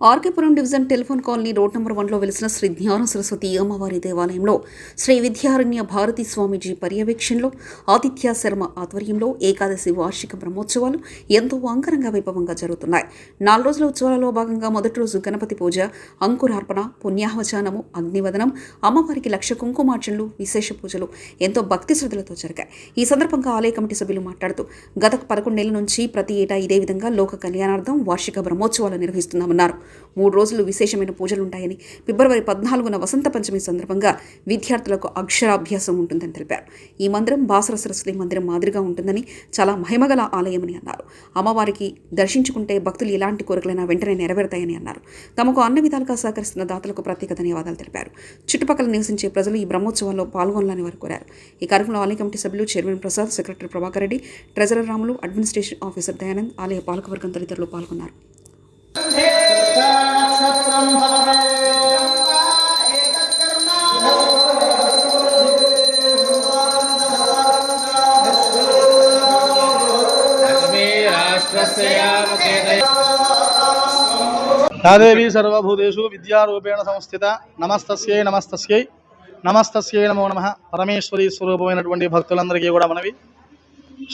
RK Puram division telephone colony road number వన్లో వెలిసిన శ్రీ జ్ఞాన సరస్వతి అమ్మవారి దేవాలయంలో శ్రీ విద్యారణ్య భారతి స్వామీజీ పర్యవేక్షణలో ఆదిత్య శర్మ ఆధ్వర్యంలో ఏకాదశి వార్షిక బ్రహ్మోత్సవాలు ఎంతో అంగరంగ వైభవంగా జరుగుతున్నాయి. నాలుగు రోజుల ఉత్సవాలలో భాగంగా మొదటి రోజు గణపతి పూజ అంకురార్పణ పుణ్యాహవచానము అగ్నివదనం అమ్మవారికి లక్ష కుంకుమార్చనలు విశేష పూజలు ఎంతో భక్తి శ్రద్ధలతో జరిగాయి. ఈ సందర్భంగా ఆలయ కమిటీ సభ్యులు మాట్లాడుతూ గత పదకొండేళ్ళ నుంచి ప్రతి ఏటా ఇదే విధంగా లోక కళ్యాణార్థం వార్షిక బ్రహ్మోత్సవాలు నిర్వహిస్తున్నామన్నారు. మూడు రోజులు విశేషమైన పూజలు ఉంటాయని ఫిబ్రవరి పద్నాలుగున వసంత పంచమి సందర్భంగా విద్యార్థులకు అక్షరాభ్యాసం ఉంటుందని తెలిపారు. ఈ మందిరం బాసర సరస్వతి మందిరం మాదిరిగా ఉంటుందని చాలా మహిమగల ఆలయమని అన్నారు. అమ్మవారికి దర్శించుకుంటే భక్తులు ఎలాంటి కోరికలైనా వెంటనే నెరవేరుతాయని అన్నారు. తమకు అన్ని విధాలుగా సహకరిస్తున్న దాతలకు ప్రత్యేక ధన్యవాదాలు తెలిపారు. చుట్టుపక్కల నివసించే ప్రజలు ఈ బ్రహ్మోత్సవాల్లో పాల్గొనాలని వారు కోరారు. ఈ కార్యక్రమంలో ఆలయ కమిటీ సభ్యులు chairman Prasad secretary Prabhakar Reddy treasurer Ramulu administration officer Dayanand ఆలయ పాలకవర్గం తదితరులు పాల్గొన్నారు. యాదేవి సర్వభూతేషు విద్యారూపేణ సంస్థిత నమస్తస్యై నమస్తస్యై నమస్తస్యై నమో నమ. పరమేశ్వరి స్వరూపమైనటువంటి భక్తులందరికీ కూడా మనవి.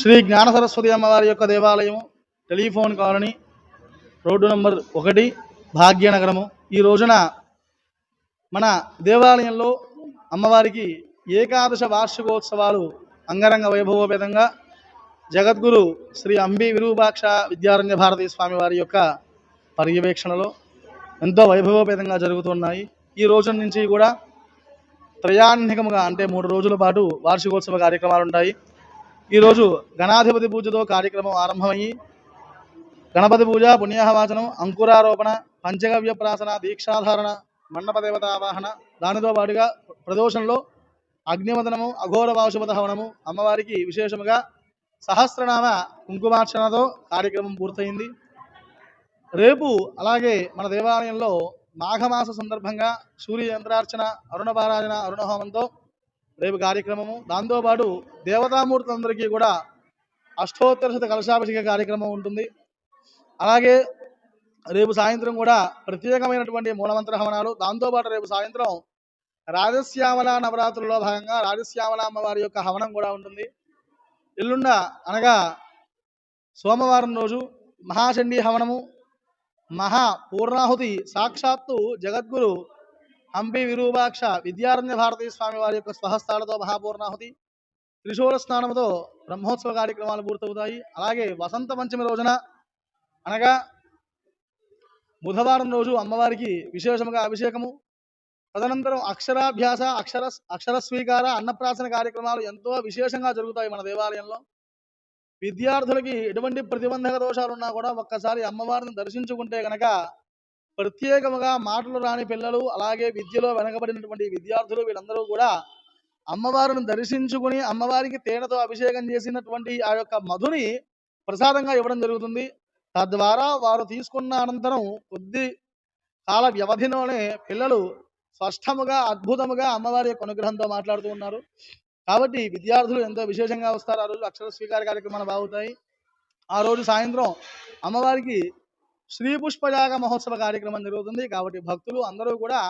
శ్రీ జ్ఞాన సరస్వతి అమ్మవారి యొక్క దేవాలయము టెలిఫోన్ కాలనీ రోడ్డు నెంబర్ ఒకటి భాగ్యనగరము ఈ రోజున మన దేవాలయంలో అమ్మవారికి ఏకాదశ వార్షికోత్సవాలు అంగరంగ వైభవోపేతంగా జగద్గురు శ్రీ అంబి విరూపాక్ష విద్యారణ్య భారతీ స్వామి వారి యొక్క పర్యవేక్షణలో ఎంతో వైభవోపేతంగా జరుగుతున్నాయి. ఈ రోజు నుంచి కూడా త్రయాణికముగా అంటే మూడు రోజుల పాటు వార్షికోత్సవ కార్యక్రమాలు ఉంటాయి ఈరోజు గణాధిపతి పూజతో కార్యక్రమం ఆరంభమయ్యి గణపతి పూజ పుణ్యాహవాచనం అంకురారోపణ పంచగవ్య ప్రాసన దీక్షాధారణ మండప దేవతావాహన దానితో పాటుగా ప్రదోషంలో అగ్నివదనము అఘోర వాషుపత హవనము అమ్మవారికి విశేషముగా సహస్రనామ కుంకుమార్చనతో కార్యక్రమం పూర్తయింది. రేపు అలాగే మన దేవాలయంలో మాఘమాస సందర్భంగా సూర్య యంత్రార్చన అరుణపారాయణ అరుణహోమంతో రేపు కార్యక్రమము. దాంతోపాటు దేవతామూర్తులందరికీ కూడా అష్టోత్తర శత కలశాభిషేక కార్యక్రమం ఉంటుంది. అలాగే రేపు సాయంత్రం కూడా ప్రత్యేకమైనటువంటి మూలమంత్ర హవనాలు. దాంతోపాటు రేపు సాయంత్రం రాజశ్యామల నవరాత్రుల్లో భాగంగా రాజశ్యామల అమ్మవారి యొక్క హవనం కూడా ఉంటుంది. ఎల్లుండ అనగా సోమవారం రోజు మహాచండీ హవనము. మహా పూర్ణాహుతి సాక్షాత్తు జగద్గురు హంపి విరూపాక్ష విద్యారణ్య భారతీ స్వామి వారి యొక్క స్వహస్తాలతో మహాపూర్ణాహుతి. త్రిశూల స్నానంతో బ్రహ్మోత్సవ కార్యక్రమాలు పూర్తవుతాయి. అలాగే వసంత పంచమి రోజున అనగా బుధవారం రోజు అమ్మవారికి విశేషముగా అభిషేకము. తదనంతరం అక్షరాభ్యాస అక్షర అక్షర స్వీకార అన్నప్రాసన కార్యక్రమాలు ఎంతో విశేషంగా జరుగుతాయి మన దేవాలయంలో. విద్యార్థులకి ఎటువంటి ప్రతిబంధక దోషాలున్నా కూడా ఒక్కసారి అమ్మవారిని దర్శించుకుంటే గనక ప్రత్యేకముగా మాటలు రాని పిల్లలు అలాగే విద్యలో వెనకబడినటువంటి విద్యార్థులు వీళ్ళందరూ కూడా అమ్మవారిని దర్శించుకుని అమ్మవారికి తేనెతో అభిషేకం చేసినటువంటి ఆ యొక్క మధుని ప్రసాదంగా ఇవ్వడం జరుగుతుంది. తద్వారా వారు తీసుకున్న అనంతరం కొద్ది కాల వ్యవధిలోనే పిల్లలు స్పష్టముగా అద్భుతముగా అమ్మవారి యొక్క అనుగ్రహంతో మాట్లాడుతూ ఉన్నారు. కాబట్టి విద్యార్థులు ఎంతో విశేషంగా వస్తారు. ఆ రోజు అక్షర స్వీకార కార్యక్రమాలు బాగుతాయి. ఆ రోజు సాయంత్రం అమ్మవారికి శ్రీ పుష్పయాగ మహోత్సవ కార్యక్రమం జరుగుతుంది. కాబట్టి భక్తులు అందరూ కూడా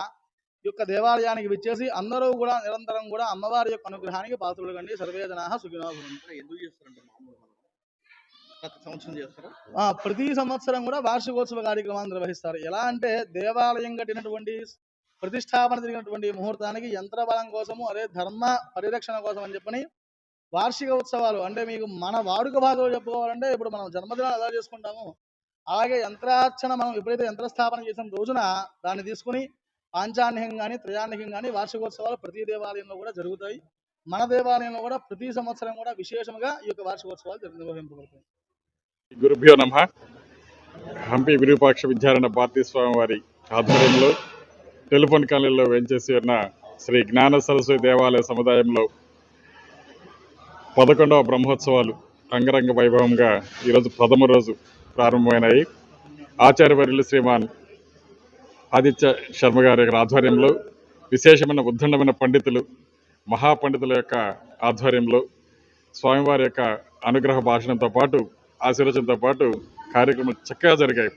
ఈ యొక్క దేవాలయానికి విచ్చేసి అందరూ కూడా నిరంతరం కూడా అమ్మవారి యొక్క అనుగ్రహానికి పాత్రలు కండి. సర్వేదనా సుఖినో ఎందుకు చేస్తారంటే ప్రతి సంవత్సరం కూడా వార్షికోత్సవ కార్యక్రమాన్ని నిర్వహిస్తారు. ఎలా అంటే దేవాలయం కట్టినటువంటి ప్రతిష్టాపన జరిగినటువంటి ముహూర్తానికి యంత్ర బలం కోసము అదే ధర్మ పరిరక్షణ కోసం అని చెప్పని వార్షిక ఉత్సవాలు అంటే మీకు మన వాడుక భాషలో చెప్పుకోవాలంటే ఇప్పుడు మనం జన్మదినాలు ఎలా చేసుకుంటాము అలాగే యంత్రార్చన మనం ఎప్పుడైతే యంత్రస్థాపన చేసిన రోజున దాన్ని తీసుకుని పాంచాన్యం కానీ త్రయాన్యం కానీ వార్షికోత్సవాలు ప్రతి దేవాలయంలో కూడా జరుగుతాయి. మన దేవాలయంలో కూడా ప్రతి సంవత్సరం కూడా విశేషంగా ఈ యొక్క వార్షికోత్సవాలు జరుగు- నిర్వహింపబడతాయి. గురుభ్యో నమ. హంపి విరూపాక్ష విద్యారణ భారతీ వారి ఆధ్వర్యంలో టెలిఫోన్ కాలనీలో వేంచేసి ఉన్న శ్రీ జ్ఞాన సరస్వతి దేవాలయ సముదాయంలో పదకొండవ బ్రహ్మోత్సవాలు అంగరంగ వైభవంగా ఈరోజు ప్రథమ రోజు ప్రారంభమైనాయి. ఆచార్యవర్యులు శ్రీమాన్ ఆదిత్య శర్మ గారి యొక్క ఆధ్వర్యంలో విశేషమైన ఉద్దండమైన పండితులు మహాపండితుల యొక్క ఆధ్వర్యంలో స్వామివారి యొక్క అనుగ్రహ భాషణంతో పాటు ఆశీర్వచనంతో పాటు కార్యక్రమం చక్కగా జరిగాయి.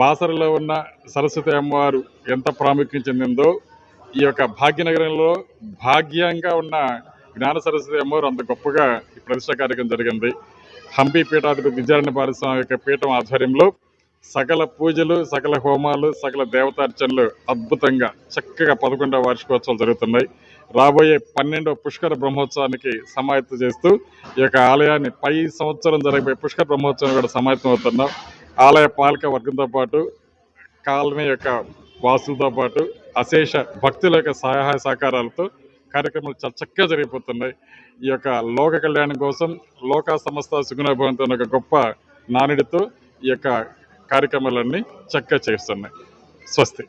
బాసరలో ఉన్న సరస్వతి అమ్మవారు ఎంత ప్రాముఖ్యం చెందిందో ఈ యొక్క భాగ్యనగరంలో భాగ్యంగా ఉన్న జ్ఞాన సరస్వతి అమ్మవారు అంత గొప్పగా ఈ ప్రతిష్ట కార్యక్రమం జరిగింది. హంపి పీఠాధిపతి విద్యారాయణ పారిశ్రామిక యొక్క పీఠం ఆధ్వర్యంలో సకల పూజలు సకల హోమాలు సకల దేవతార్చనలు అద్భుతంగా చక్కగా పదకొండవ వార్షికోత్సవాలు జరుగుతున్నాయి. రాబోయే పన్నెండవ పుష్కర బ్రహ్మోత్సవానికి సమాయత్తం చేస్తూ ఈ యొక్క ఆలయాన్ని పై సంవత్సరం జరగబోయే పుష్కర బ్రహ్మోత్సవం కూడా సమాయత్తం అవుతున్నాం. ఆలయ పాలక వర్గంతో పాటు కాలనీ యొక్క వాసులతో పాటు అశేష భక్తుల యొక్క సహాయ సహకారాలతో కార్యక్రమాలు చాలా చక్కగా జరిగిపోతున్నాయి. ఈ యొక్క లోక కళ్యాణం కోసం లోక సంస్థ సుగుణభవంతో ఒక గొప్ప నానుడితో ఈ యొక్క కార్యక్రమాలన్నీ చక్కగా చేస్తున్నాయి. స్వస్తి.